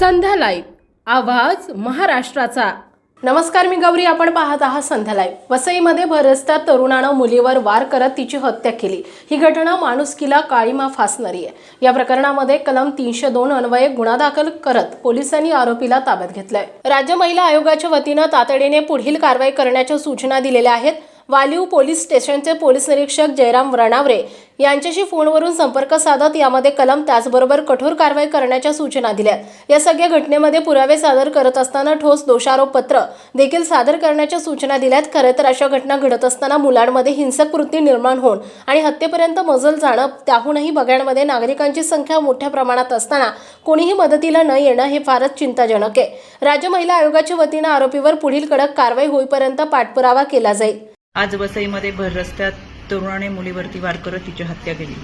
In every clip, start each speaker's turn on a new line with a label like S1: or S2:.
S1: संध्या live. आवाज महाराष्ट्राचा. नमस्कार मी गौरी. आपण पाहत आहात संध्या लाईव्ह. वसईमध्ये भरसत्या तरुणानं मुलीवर वार करत तिची हत्या केली. ही घटना माणुसकीला काळीमा फासणारी आहे. या प्रकरणामध्ये कलम तीनशे दोन अन्वये गुन्हा दाखल करत पोलिसांनी आरोपीला ताब्यात घेतलाय. राज्य महिला आयोगाच्या वतीनं तातडीने पुढील कारवाई करण्याच्या सूचना दिलेल्या आहेत. वालिव पोलीस स्टेशनचे पोलीस निरीक्षक जयराम रणावरे यांच्याशी फोनवरून संपर्क साधत यामध्ये कलम त्याचबरोबर कठोर कारवाई करण्याच्या सूचना दिल्या. या सगळ्या घटनेमध्ये पुरावे सादर करत असताना ठोस दोषारोपपत्र देखील सादर करण्याच्या सूचना दिल्यात. खरं तर अशा घटना घडत असताना मुलांमध्ये हिंसक वृत्ती निर्माण होऊन आणि हत्येपर्यंत मजल जाणं त्याहूनही बघ्यांमध्ये नागरिकांची संख्या मोठ्या प्रमाणात असताना कोणीही मदतीला न येणं हे फारच चिंताजनक आहे. राज्य महिला आयोगाच्या वतीनं आरोपीवर पुढील कडक कारवाई होईपर्यंत पाठपुरावा केला जाईल.
S2: आज वसईमध्ये भर रस्त्यात तरुणाने मुलीवरती वार करत तिची हत्या केली.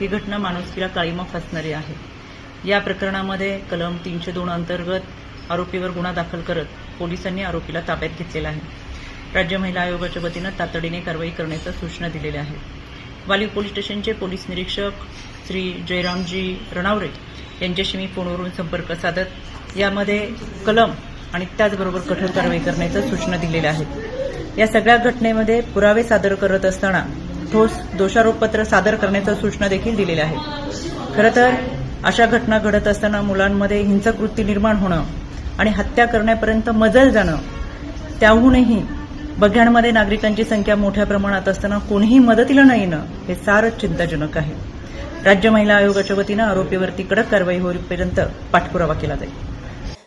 S2: ही घटना माणुसकीला काळीमा फासणारी आहे. या प्रकरणामध्ये कलम तीनशे दोन अंतर्गत आरोपीवर गुन्हा दाखल करत पोलिसांनी आरोपीला ताब्यात घेतलेला आहे. राज्य महिला आयोगाच्या वतीनं तातडीने कारवाई करण्याच्या सूचना दिलेल्या आहेत. वाली पोलीस स्टेशनचे पोलीस निरीक्षक श्री जयरामजी रणावरे यांच्याशी मी फोनवरून संपर्क साधत यामध्ये कलम आणि त्याचबरोबर कठोर कारवाई करण्याच्या सूचना दिलेल्या आहेत. या सगळ्या घटनेमध्ये पुरावे सादर करत असताना ठोस दोषारोपपत्र सादर करण्याच्या सूचना देखील दिलेल्या आहेत खरं तर अशा घटना घडत असताना मुलांमध्ये हिंसक वृत्ती निर्माण होणं आणि हत्या करण्यापर्यंत मजल जाणं त्याहूनही बघ्यांमध्ये नागरिकांची संख्या मोठ्या प्रमाणात असताना कोणीही मदतीला न येणं हे सारच चिंताजनक आहे. राज्य महिला आयोगाच्या वतीनं आरोपीवरती कडक कारवाई होईपर्यंत पाठपुरावा केला जाईल.